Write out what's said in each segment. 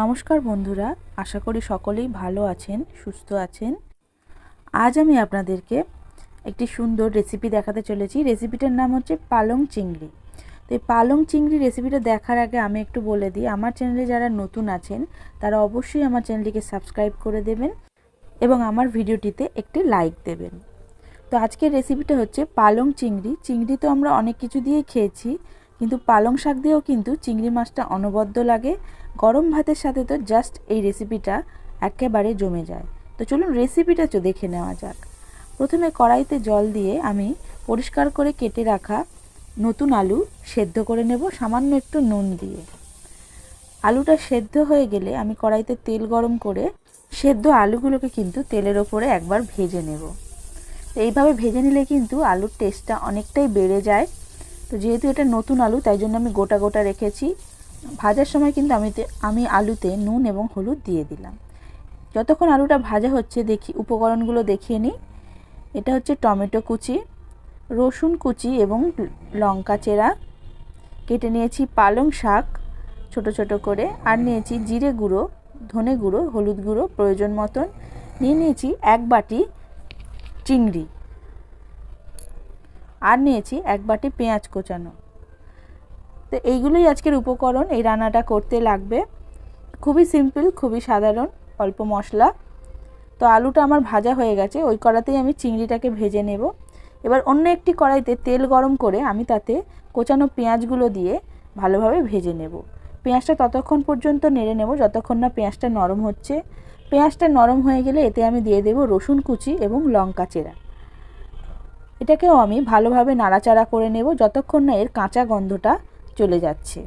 নমস্কার বন্ধুরা, আশা করি সকলেই ভালো আছেন, সুস্থ আছেন। আজ আমি আপনাদেরকে একটি সুন্দর রেসিপি দেখাতে চলেছি। রেসিপিটার নাম হচ্ছে পালং চিংড়ি। তো এই পালং চিংড়ি রেসিপিটা দেখার আগে আমি একটু বলে দিই, আমার চ্যানেলে যারা নতুন আছেন, তারা অবশ্যই আমার চ্যানেলটিকে সাবস্ক্রাইব করে দেবেন এবং আমার ভিডিওটিতে একটি লাইক দেবেন। তো আজকের রেসিপিটা হচ্ছে পালং চিংড়ি। চিংড়ি তো আমরা অনেক কিছু দিয়ে খেয়েছি কিন্তু পালং শাক দিয়েও কিন্তু চিংড়ি মাছটা অনবদ্য লাগে। গরম ভাতের সাথে তো জাস্ট এই রেসিপিটা একেবারে জমে যায়। তো চলুন রেসিপিটা তো দেখে নেওয়া যাক। প্রথমে কড়াইতে জল দিয়ে আমি পরিষ্কার করে কেটে রাখা নতুন আলু সেদ্ধ করে নেব, সামান্য একটু নুন দিয়ে। আলুটা সেদ্ধ হয়ে গেলে আমি কড়াইতে তেল গরম করে সেদ্ধ আলুগুলোকে কিন্তু তেলের ওপরে একবার ভেজে নেব। তো এইভাবে ভেজে নিলে কিন্তু আলুর টেস্টটা অনেকটাই বেড়ে যায়। তো যেহেতু এটা নতুন আলু, তাই জন্য আমি গোটা গোটা রেখেছি। ভাজার সময় কিন্তু আমি আমি আলুতে নুন এবং হলুদ দিয়ে দিলাম। যতক্ষণ আলুটা ভাজা হচ্ছে, দেখি, উপকরণগুলো দেখিয়ে নিই। এটা হচ্ছে টমেটো কুচি, রসুন কুচি এবং লঙ্কা চেরা। কেটে নিয়েছি পালং শাক ছোট ছোট করে, আর নিয়েছি জিরে গুঁড়ো, ধনে গুঁড়ো, হলুদ গুঁড়ো প্রয়োজন মতন। নিয়ে নিয়েছি এক বাটি চিংড়ি। আর নিয়েছি এক বাটি পেঁয়াজ কোচানো। তো এইগুলোই আজকের উপকরণ, এই রান্নাটা করতে লাগবে। খুবই সিম্পল, খুবই সাধারণ, অল্প মশলা। তো আলুটা আমার ভাজা হয়ে গেছে, ওই কড়াতেই আমি চিংড়িটাকে ভেজে নেব। এবার অন্য একটি কড়াইতে তেল গরম করে আমি তাতে কোচানো পেঁয়াজগুলো দিয়ে ভালোভাবে ভেজে নেব। পেঁয়াজটা ততক্ষণ পর্যন্ত নেড়ে নেব, যতক্ষণ না পেঁয়াজটা নরম হচ্ছে। পেঁয়াজটা নরম হয়ে গেলে এতে আমি দিয়ে দেব রসুন কুচি এবং লঙ্কা চেরা। এটাকেও আমি ভালোভাবে নাড়াচাড়া করে নেব যতক্ষণ না এর কাঁচা গন্ধটা চলে যাচ্ছে।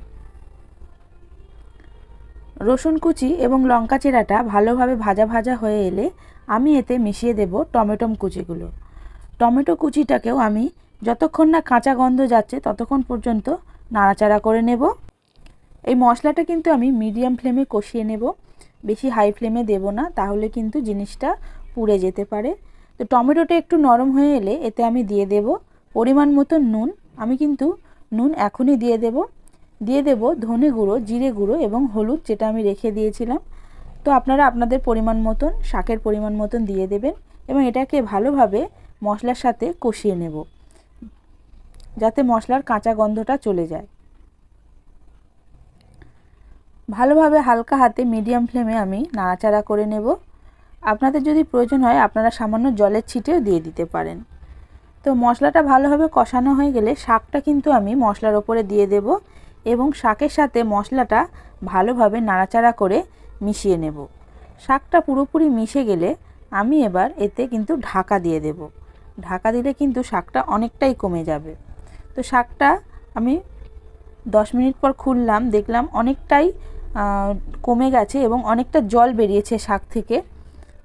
রসুন কুচি এবং লঙ্কা চেরাটা ভালোভাবে ভাজা ভাজা হয়ে এলে আমি এতে মিশিয়ে দেব টমেটো কুচিগুলো। টমেটো কুচিটাকেও আমি যতক্ষণ না কাঁচা গন্ধ যাচ্ছে ততক্ষণ পর্যন্ত নাড়াচাড়া করে নেব। এই মশলাটা কিন্তু আমি মিডিয়াম ফ্লেমে কষিয়ে নেব, বেশি হাই ফ্লেমে দেব না, তাহলে কিন্তু জিনিসটা পুড়ে যেতে পারে। তো টমেটোটা একটু নরম হয়ে এলে এতে আমি দিয়ে দেব পরিমাণ মতো নুন। আমি কিন্তু নুন এখনই দিয়ে দেব। দিয়ে দেব ধনে গুঁড়ো, জিরে গুঁড়ো এবং হলুদ যেটা আমি রেখে দিয়েছিলাম। তো আপনারা আপনাদের পরিমাণ মতন, শাকের পরিমাণ মতন দিয়ে দেবেন এবং এটাকে ভালোভাবে মশলার সাথে কষিয়ে নেব। যাতে মশলার কাঁচা গন্ধটা চলে যায়। ভালোভাবে হালকা হাতে মিডিয়াম ফ্লেমে আমি নাড়াচাড়া করে নেব। আপনাদের যদি প্রয়োজন হয়, আপনারা সামান্য জলের ছিটেও দিয়ে দিতে পারেন। তো মশলাটা ভালোভাবে কষানো হয়ে গেলে শাকটা কিন্তু আমি মশলার ওপরে দিয়ে দেব এবং শাকের সাথে মশলাটা ভালোভাবে নাড়াচাড়া করে মিশিয়ে নেব। শাকটা পুরোপুরি মিশে গেলে আমি এবার এতে কিন্তু ঢাকা দিয়ে দেব। ঢাকা দিলে কিন্তু শাকটা অনেকটাই কমে যাবে। তো শাকটা আমি দশ মিনিট পর খুললাম, দেখলাম অনেকটাই কমে গেছে এবং অনেকটা জল বেরিয়েছে শাক থেকে।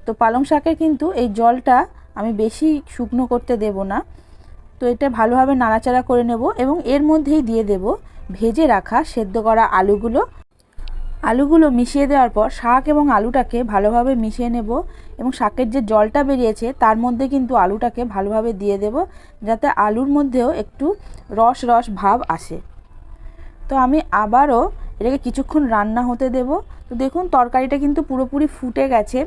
তো পালং শাকের কিন্তু এই জলটা আমি বেশি শুকনো করতে দেব না। তো এটা ভালোভাবে নাড়াচাড়া করে নেব এবং এর মধ্যেই দিয়ে দেব ভেজে রাখা সেদ্ধ করা আলুগুলো। আলুগুলো মিশিয়ে দেওয়ার পর শাক এবং আলুটাকে ভালোভাবে মিশিয়ে নেব এবং শাকের যে জলটা বেরিয়েছে তার মধ্যে কিন্তু আলুটাকে ভালোভাবে দিয়ে দেব যাতে আলুর মধ্যেও একটু রস রস ভাব আসে। তো আমি আবারও এটাকে কিছুক্ষণ রান্না হতে দেব। তো দেখুন, তরকারিটা কিন্তু পুরোপুরি ফুটে গেছে।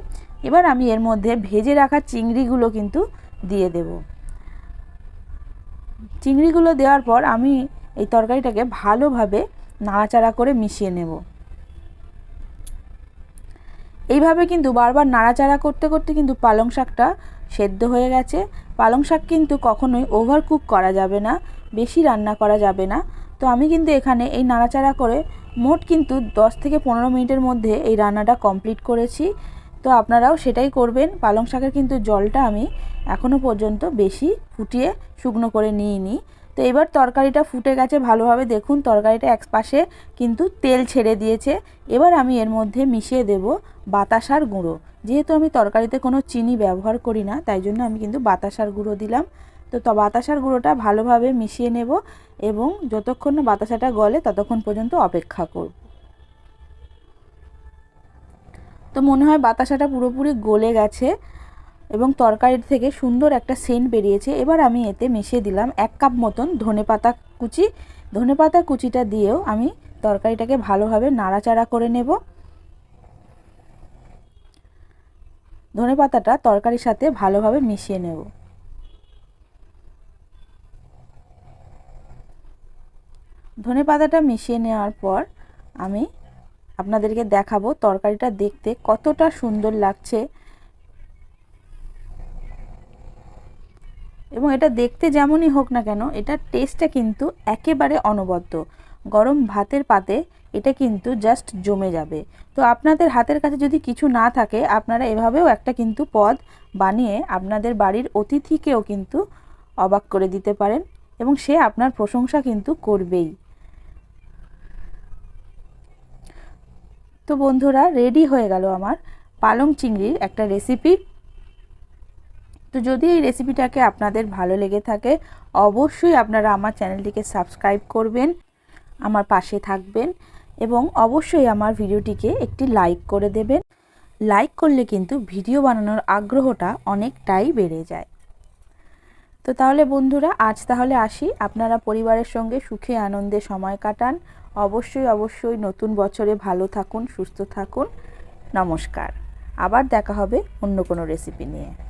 এবার আমি এর মধ্যে ভেজে রাখা চিংড়িগুলো কিন্তু দিয়ে দেব। চিংড়িগুলো দেওয়ার পর আমি এই তরকারিটাকে ভালোভাবে নাড়াচাড়া করে মিশিয়ে নেব। এইভাবে কিন্তু বারবার নাড়াচাড়া করতে করতে কিন্তু পালং শাকটা সেদ্ধ হয়ে গেছে। পালং শাক কিন্তু কখনোই ওভার কুক করা যাবে না, বেশি রান্না করা যাবে না। তো আমি কিন্তু এখানে এই নাড়াচাড়া করে মোট কিন্তু 10 থেকে পনেরো মিনিটের মধ্যে এই রান্নাটা কমপ্লিট করেছি। তো আপনারাও সেটাই করবেন। পালং শাকের কিন্তু জলটা আমি এখনও পর্যন্ত বেশি ফুটিয়ে শুকনো করে নিইনি। তো এবার তরকারিটা ফুটে গেছে ভালোভাবে। দেখুন, তরকারিটা এক পাশে কিন্তু তেল ছেড়ে দিয়েছে। এবার আমি এর মধ্যে মিশিয়ে দেব বাতাসার গুঁড়ো। যেহেতু আমি তরকারিতে কোনো চিনি ব্যবহার করি না, তাই জন্য আমি কিন্তু বাতাসার গুঁড়ো দিলাম। তো বাতাসার গুঁড়োটা ভালোভাবে মিশিয়ে নেব এবং যতক্ষণ না বাতাসাটা গলে ততক্ষণ পর্যন্ত অপেক্ষা করব। তো মনে হয় বাতাসাটা পুরোপুরি গলে গেছে এবং তরকারির থেকে সুন্দর একটা সেন্ট বেরিয়েছে। এবার আমি এতে মিশিয়ে দিলাম এক কাপ মতন ধনে পাতা কুচি। ধনে পাতা কুচিটা দিয়েও আমি তরকারিটাকে ভালোভাবে নাড়াচাড়া করে নেব। ধনে পাতাটা তরকারির সাথে ভালোভাবে মিশিয়ে নেব। ধনে পাতাটা মিশিয়ে নেওয়ার পর আমি আপনাদেরকে দেখাবো তরকারিটা দেখতে কতটা সুন্দর লাগছে। এবং এটা দেখতে যেমনই হোক না কেন এটার টেস্টটা কিন্তু একেবারে অনবদ্য। গরম ভাতের পাতে এটা কিন্তু জাস্ট জমে যাবে। তো আপনাদের হাতের কাছে যদি কিছু না থাকে, আপনারা এভাবেও একটা কিন্তু পদ বানিয়ে আপনাদের বাড়ির অতিথিকেও কিন্তু অবাক করে দিতে পারেন এবং সে আপনার প্রশংসা কিন্তু করবেই। তো বন্ধুরা রেডি হয়ে গেল আমার পালং চিংড়ির একটা রেসিপি তো যদি এই রেসিপিটাকে আপনাদের ভালো লেগে থাকে, অবশ্যই আপনারা আমার চ্যানেলটিকে সাবস্ক্রাইব করবেন, আমার পাশে থাকবেন এবং অবশ্যই আমার ভিডিওটিকে একটি লাইক করে দেবেন। লাইক করলে কিন্তু ভিডিও বানানোর আগ্রহটা অনেকটাই বেড়ে যায়। তো তাহলে বন্ধুরা, আজ তাহলে আসি। আপনারা পরিবারের সঙ্গে সুখে, আনন্দে সময় কাটান। অবশ্যই অবশ্যই নতুন বছরে ভালো থাকুন, সুস্থ থাকুন। নমস্কার। আবার দেখা হবে অন্য কোনো রেসিপি নিয়ে।